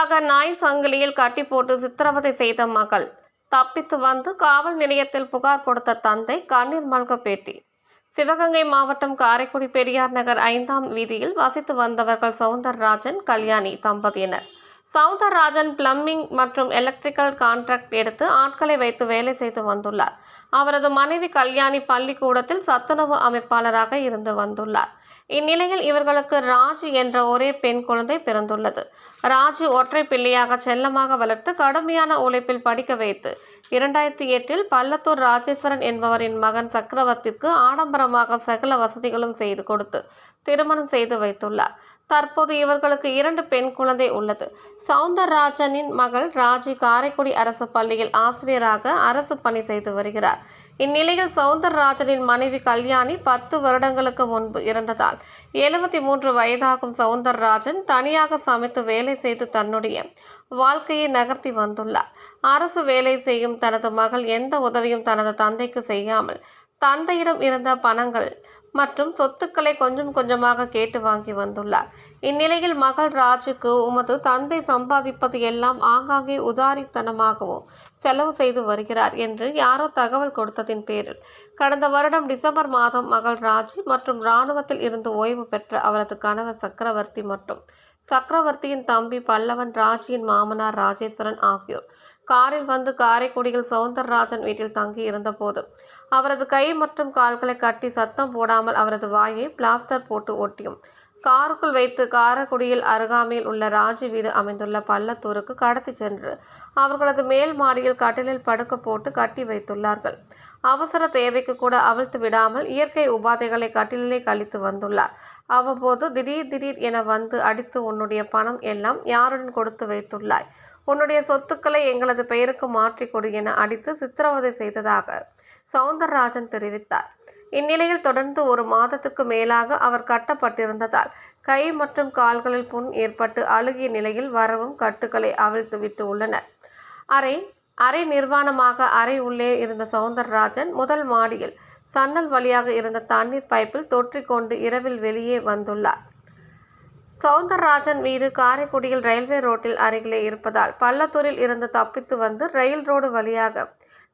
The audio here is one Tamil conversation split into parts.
சொத்துக்காக நாய் சங்கிலியில் கட்டி போட்டு சித்திரவதை செய்த மகள். தப்பித்து வந்து காவல் நிலையத்தில் புகார் கொடுத்த தந்தை கண்ணீர் மல்க பேட்டி. சிவகங்கை மாவட்டம் காரைக்குடி பெரியார் நகர் ஐந்தாம் வீதியில் வசித்து வந்தவர்கள் சவுந்தரராஜன் கல்யாணி தம்பதியினர். சவுந்தரராஜன் பிளம்பிங் மற்றும் எலக்ட்ரிக்கல் கான்ட்ராக்ட் எடுத்து ஆட்களை வைத்து வேலை செய்து வந்துள்ளார். அவரது மனைவி கல்யாணி பள்ளிக்கூடத்தில் சத்துணவு அமைப்பாளராக இருந்து வந்துள்ளார். இந்நிலையில் இவர்களுக்கு ராஜ் என்ற ஒரே பெண் குழந்தை பிறந்துள்ளது. ராஜு ஒற்றை பிள்ளையாக செல்லமாக வளர்த்து கடுமையான உழைப்பில் படிக்க வைத்து இரண்டாயிரத்தி எட்டில் பள்ளத்தூர் ராஜேஸ்வரன் என்பவரின் மகன் சக்கரவர்த்திக்கு ஆடம்பரமாக சகல வசதிகளும் செய்து கொடுத்து திருமணம் செய்து வைத்துள்ளார். தற்போது இவர்களுக்கு இரண்டு பெண் குழந்தை உள்ளது. சவுந்தரராஜனின் மகள் ராஜி காரைக்குடி அரசு பள்ளியில் ஆசிரியராக அரசு பணி செய்து வருகிறார். இந்நிலையில் சவுந்தரராஜனின் மனைவி கல்யாணி பத்து வருடங்களுக்கு முன்பு இருந்ததால் எழுபத்தி மூன்று வயதாகும் சவுந்தரராஜன் தனியாக சமைத்து வேலை செய்து தன்னுடைய வாழ்க்கையை நகர்த்தி வந்துள்ளார். அரசு வேலை செய்யும் தனது மகள் எந்த உதவியும் தனது தந்தைக்கு செய்யாமல் தந்தையிடம் இருந்த பணங்கள் மற்றும் சொத்துக்களை கொஞ்சம் கொஞ்சமாக கேட்டு வாங்கி வந்துள்ளார். இந்நிலையில் மகள் ராஜுக்கு உமது தந்தை சம்பாதிப்பது எல்லாம் ஆங்காங்கே உதாரித்தனமாகவும் செலவு செய்து வருகிறார் என்று யாரோ தகவல் கொடுத்ததின் பேரில் கடந்த வருடம் டிசம்பர் மாதம் மகள் ராஜு மற்றும் இராணுவத்தில் இருந்து ஓய்வு பெற்ற அவரது கணவர் சக்கரவர்த்தி மற்றும் சக்கரவர்த்தியின் தம்பி பல்லவன் ராஜியின் மாமனார் ராஜேஸ்வரன் ஆகியோர் காரில் வந்து காரைக்குடியில் சவுந்தரராஜன் வீட்டில் தங்கி இருந்தபோது அவரது கை மற்றும் கால்களை கட்டி சத்தம் போடாமல் அவரது வாயை பிளாஸ்டர் போட்டு ஒட்டியும் காருக்குள் வைத்து காரைக்குடியில் அருகாமையில் உள்ள ராஜி வீடு அமைந்துள்ள பள்ளத்தூருக்கு கடத்தி சென்று அவர்களது மேல் மாடியில் கட்டிலில் படுக்க போட்டு கட்டி வைத்துள்ளார்கள். அவசர தேவைக்கு கூட அவிழ்த்து விடாமல் இயற்கை உபாதைகளை கட்டிலே கழித்து வந்துள்ளார். அவ்வப்போது திடீர் திடீர் என வந்து அடித்து உன்னுடைய பணம் எல்லாம் யாருடன் கொடுத்து வைத்துள்ளாய்? உன்னுடைய சொத்துக்களை எங்களது பெயருக்கு மாற்றிக் கொடு என அடித்து சித்திரவதை செய்ததாக சவுந்தரராஜன் தெரிவித்தார். இந்நிலையில் தொடர்ந்து ஒரு மாதத்துக்கு மேலாக அவர் கட்டப்பட்டிருந்ததால் கை மற்றும் கால்களில் புண் ஏற்பட்டு அழுகிய நிலையில் வரவும் கட்டுக்களை அவிழ்த்து விட்டு உள்ளனர். அறை அரை நிர்வாணமாக அறை உள்ளே இருந்த சவுந்தரராஜன் முதல் மாடியில் சன்னல் வழியாக இருந்த தண்ணீர் பைப்பில் தொற்றிக்கொண்டு இரவில் வெளியே வந்துள்ளார். சவுந்தரராஜன் வீடு காரைக்குடியில் ரயில்வே ரோட்டில் அருகிலே இருப்பதால் பள்ளத்தூரில் இருந்து தப்பித்து வந்து ரயில் ரோடு வழியாக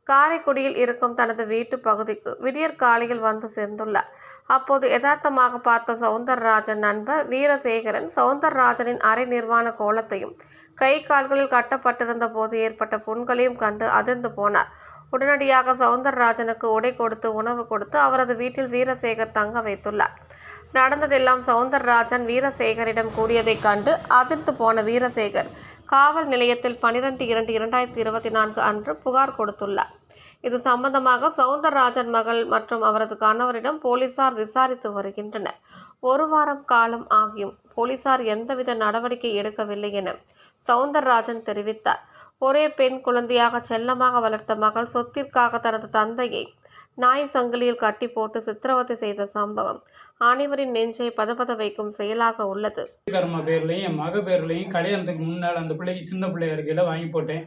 காரைக்குடியில் இருக்கும் தனது வீட்டு பகுதிக்கு விடியற் காலையில் வந்து சேர்ந்துள்ளார். அப்போது யதார்த்தமாக பார்த்த சவுந்தரராஜன் நண்பர் வீரசேகரன் சவுந்தரராஜனின் அரை நிர்வாண கோலத்தையும் கை கால்களில் கட்டப்பட்டிருந்த போது ஏற்பட்ட புண்களையும் கண்டு அதிர்ந்து போனார். உடனடியாக சவுந்தரராஜனுக்கு உடை கொடுத்து உணவு கொடுத்து அவரது வீட்டில் வீரசேகர் தங்க வைத்துள்ளார். நடந்ததெல்லாம் சவுந்தரராஜன் வீரசேகரிடம் கூறியதைக் கண்டு அதிர்ந்து போன வீரசேகர் காவல் நிலையத்தில் பனிரெண்டு இரண்டு இரண்டாயிரத்தி இருபத்தி நான்கு அன்று புகார் கொடுத்துள்ளார். இது சம்பந்தமாக சவுந்தரராஜன் மகள் மற்றும் அவரது கணவரிடம் போலீசார் விசாரித்து வருகின்றனர். ஒரு வாரம் காலம் ஆகியும் போலீசார் எந்தவித நடவடிக்கை எடுக்கவில்லை என சவுந்தரராஜன் தெரிவித்தார். ஒரே பெண் குழந்தையாக செல்லமாக வளர்த்த மகள் சொத்திற்காக தனது தந்தையை நாய் சங்கிலியில் கட்டி போட்டு சித்திரவதை செய்த சம்பவம் அனைவரின் நெஞ்சை பதபத வைக்கும் செயலாக உள்ளது. கர்மா பேர்லையும் என் மக பேர்லையும் கல்யாணத்துக்கு முன்னால் அந்த பிள்ளைக்கு சின்ன பிள்ளையா இருக்கையில் வாங்கி போட்டேன்.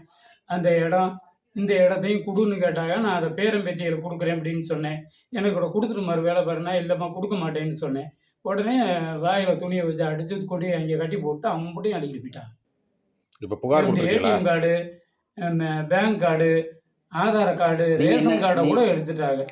அந்த இடம் இந்த இடத்தையும் கொடுன்னு கேட்டாங்க. நான் அதை பேரம்பேத்தியில் கொடுக்குறேன் அப்படின்னு சொன்னேன். எனக்கு கூட கொடுத்துட்டு மறு வேலை பாருனா இல்லைம்மா கொடுக்க மாட்டேன்னு சொன்னேன். உடனே வாயில் துணியை வச்சு அடிச்சு கொண்டு அங்கே கட்டி போட்டு அம்புட்டையும் அடிக்கிட்டு போயிட்டான் இப்போ புகார் கொடுத்துருக்கீங்களா? ATM card bank card Aadhaar card நீங்க ரேஷன் கார்டை கூட எடுத்துட்டாங்க.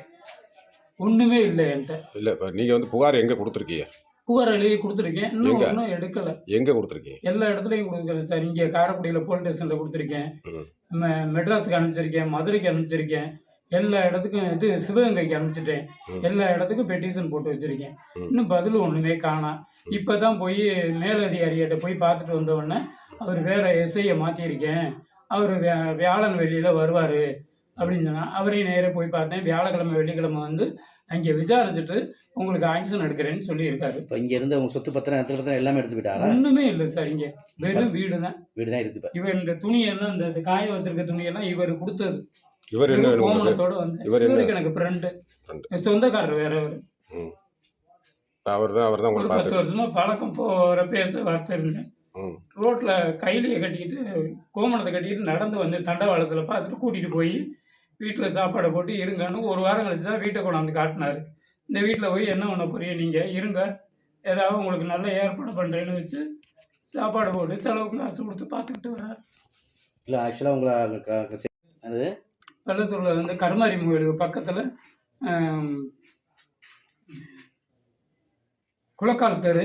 ஒன்றுமே இல்லை என்கிட்ட. இல்லை இப்போ நீங்கள் வந்து புகார் எங்கே கொடுத்துருக்கீங்க? புகார் எழுதி கொடுத்துருக்கேன். இன்னும் எங்க? ஒன்றும் எடுக்கலை. எங்கே கொடுத்துருக்கீங்க? எல்லா இடத்துலையும் கொடுக்குறேன் சார். இங்கே காரைக்குடியில் போலீஸ் ஸ்டேஷனில் கொடுத்துருக்கேன். ம். ம- மெட்ராஸுக்கு அனுப்பிச்சிருக்கேன் மதுரைக்கு அனுப்பிச்சிருக்கேன். எல்லா இடத்துக்கும் இது சிவகங்கைக்கு அனுப்பிச்சிட்டேன். ம். எல்லா இடத்துக்கும் பெட்டிஷன் போட்டு வச்சிருக்கேன். ம். இன்னும் பதில் ஒன்றுமே காணாம். இப்போ தான் போய் மேலதிகாரிகிட்ட போய் பார்த்துட்டு வந்த உடனே அவர் வேற எஸ்ஐயை மாற்றிருக்கேன் அவர் வியாழன் வெளியில் வருவார். அப்படின்னு சொன்னால் அவரையும் நேரே போய் பார்த்தேன். வியாழக்கிழமை வெள்ளிக்கிழமை வந்து அங்கே விசாரிச்சுட்டு உங்களுக்கு ஆக்ஷன் எடுக்கிறேன்னு சொல்லியிருக்காரு. இப்போ இங்க இருந்து உங்க சொத்து பத்திரம் இடத்துல பத்திரம் எல்லாமே எடுத்து போயிட்டாரா? ஒன்றுமே இல்லை சார் இங்கே. வெறும் வீடு தான் வீடு தான் இருக்கு இவர் இந்த துணியெல்லாம் இந்த இந்த காய வச்சிருக்க துணியெல்லாம் இவர் கொடுத்தது. இவர் என்ன கோமணத்தோட வந்து? இவருக்கு எனக்கு ஃப்ரெண்டு. சொந்தக்காரர் வேற அவர் அவர் தான் அவர் தான் ஒரு பத்து வருஷமா பழக்கம் போகிற பேச வார்த்தை இருந்தேன் ரோட்ல கைலியை கட்டிக்கிட்டு கோமணத்தை கட்டிக்கிட்டு நடந்து வந்து தண்டவாளத்துல பார்த்துட்டு கூட்டிட்டு போய் வீட்டில் சாப்பாடை போட்டு இருங்கன்னு ஒரு வாரம் கழிச்சு தான் வீட்டை கொண்டாந்து காட்டினாரு. இந்த வீட்டில் போய் என்ன பண்ண போறீங்க நீங்கள் இருங்க. ஏதாவது உங்களுக்கு நல்ல ஏற்பாடு பண்ணுறேன்னு வச்சு சாப்பாடு போட்டு செலவுக்கு காசு கொடுத்து பார்த்துக்கிட்டு வர்றாரு. இல்லை ஆக்சுவலாக உங்களை வெள்ளத்தூரில் வந்து கருமாரி கோயிலுக்கு பக்கத்தில் குளக்கால் தெரு.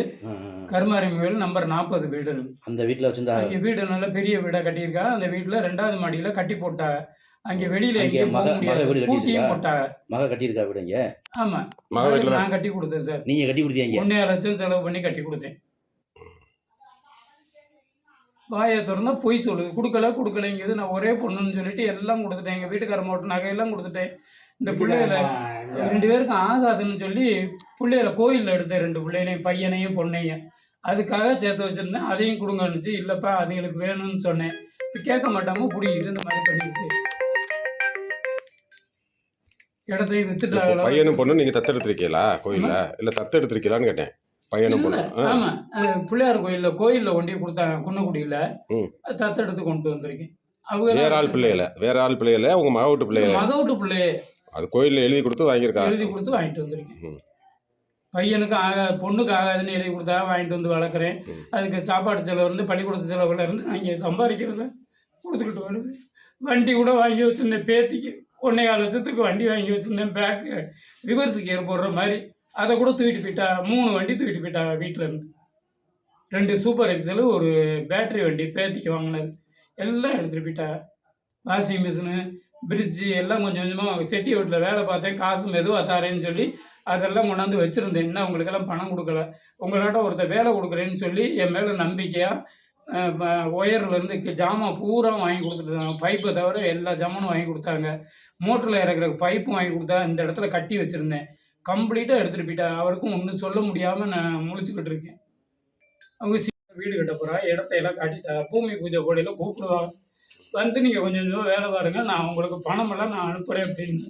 கருமாரி கோயில் நம்பர் நாற்பது வீடு. அந்த வீட்டில் வச்சிருந்தா வீடு நல்ல பெரிய வீடாக கட்டியிருக்கா அந்த வீட்டில் ரெண்டாவது மாடியில் கட்டி போட்டாங்க. அங்கே வெளியில் போக மக- மக வீடு கட்டியிருக்கா? போட்டாங்க. மக கட்டியிருக்கா வீடு இங்கே ஆமாம் மக வீட்டில் நான் கட்டி கொடுத்தேன் சார். நீங்கள் கட்டி கொடுத்தீங்க ஒன்றே லட்சம் செலவு பண்ணி கட்டி கொடுத்தேன். வாயை திறந்தா பொய் சொல்லுது. கொடுக்கல கொடுக்கலைங்கிறது நான் ஒரே பொண்ணுன்னு சொல்லிட்டு எல்லாம் கொடுத்துட்டேன். எங்கள் வீட்டுக்கார மாவட்டம் நகையெல்லாம் கொடுத்துட்டேன். இந்த பிள்ளைகளை ரெண்டு பேருக்கும் ஆகாதுன்னு சொல்லி பிள்ளைகளை கோயிலில் எடுத்தேன் ரெண்டு பிள்ளைகளையும் பையனையும் பொண்ணையும். அதுக்காக சேர்த்து வச்சிருந்தேன். அதையும் கொடுங்கன்னுச்சு இல்லைப்பா அதுங்களுக்கு வேணும்னு சொன்னேன். இப்போ கேட்க மாட்டாம பிடிக்கிட்டு இந்த மாதிரி பண்ணிட்டு இடத்தையும் வித்துட்டாங்களா பையனும் பொண்ணும் நீங்கள் தத்தெடுத்திருக்கீங்களா கோயிலில்? இல்லை தத்தெடுத்திருக்கீங்களான்னு கேட்டேன். பையனும் ஆ. ஆமா. பிள்ளையார் கோயில்ல கோயில்ல கொண்டு கொடுத்தாங்க குன்னக்குடியில ம். தத்தெடுத்து கொண்டு வந்திருக்கேன். அவங்க வேற ஆள் பிள்ளைகள வேற ஆள் பிள்ளைகள உங்க மக வீட்டு பிள்ளைகள மக வீட்டு பிள்ளைய. அது கோயிலில் எழுதி கொடுத்து வாங்கியிருக்கா? எழுதி கொடுத்து வாங்கிட்டு வந்திருக்கேன். பையனுக்கு ஆகா பொண்ணுக்கு ஆகாதுன்னு எழுதி கொடுத்தா வாங்கிட்டு வந்து வளர்க்குறேன். அதுக்கு சாப்பாடு செலவு இருந்து பள்ளிக்கூடத்து செலவுல இருந்து நான் இங்கே சம்பாதிக்கிறத கொடுத்துக்கிட்டு வருது வண்டி கூட வாங்கி வச்சிருந்தேன் பேத்திக்கு. ஒன்றே கால் லட்சத்துக்கு வண்டி வாங்கி வச்சிருந்தேன். பேக்கு ரிவர்ஸ் கியர் போடுற மாதிரி. அதை கூட தூக்கிட்டு போயிட்டா மூணு வண்டி தூக்கிட்டு போயிட்டா வீட்டிலேருந்து ரெண்டு சூப்பர் எக்ஸலு ஒரு பேட்டரி வண்டி பேத்திக்கு வாங்கினது. எல்லாம் எடுத்துகிட்டு போயிட்டா. வாஷிங் மிஷினு ஃப்ரிட்ஜு எல்லாம் கொஞ்சம் கொஞ்சமாக செட்டி வீட்டில் வேலை பார்த்தேன். காசு மெதுவாக தாரேன்னு சொல்லி அதெல்லாம் கொண்டாந்து வச்சுருந்தேன். இன்னும் உங்களுக்கெல்லாம் பணம் கொடுக்கல. உங்களாட்ட ஒருத்தர் வேலை கொடுக்குறேன்னு சொல்லி என் மேலே நம்பிக்கையாக ஒயர்லேருந்து ஜாமான் பூரா வாங்கி கொடுத்துட்டாங்க பைப்பை தவிர எல்லா ஜாமானும் வாங்கி கொடுத்தாங்க. மோட்டரில் இறக்குற பைப்பும் வாங்கி கொடுத்தா இந்த இடத்துல கட்டி வச்சுருந்தேன். கம்ப்ளீட்டாக எடுத்துகிட்டு போயிட்டா அவருக்கும் ஒன்றும் சொல்ல முடியாமல் நான் முழிச்சுக்கிட்டு இருக்கேன். அவங்க சீக்கிரம் வீடு கட்ட போகிறா இடத்தையெல்லாம் எல்லாம் பூமி பூஜை கோடையில் கூப்பிடுவாங்க வந்து நீங்கள் கொஞ்சம் கொஞ்சமாக வேலை பாருங்கள் நான் உங்களுக்கு பணமெல்லாம் நான் அனுப்புகிறேன் அப்படின்னு.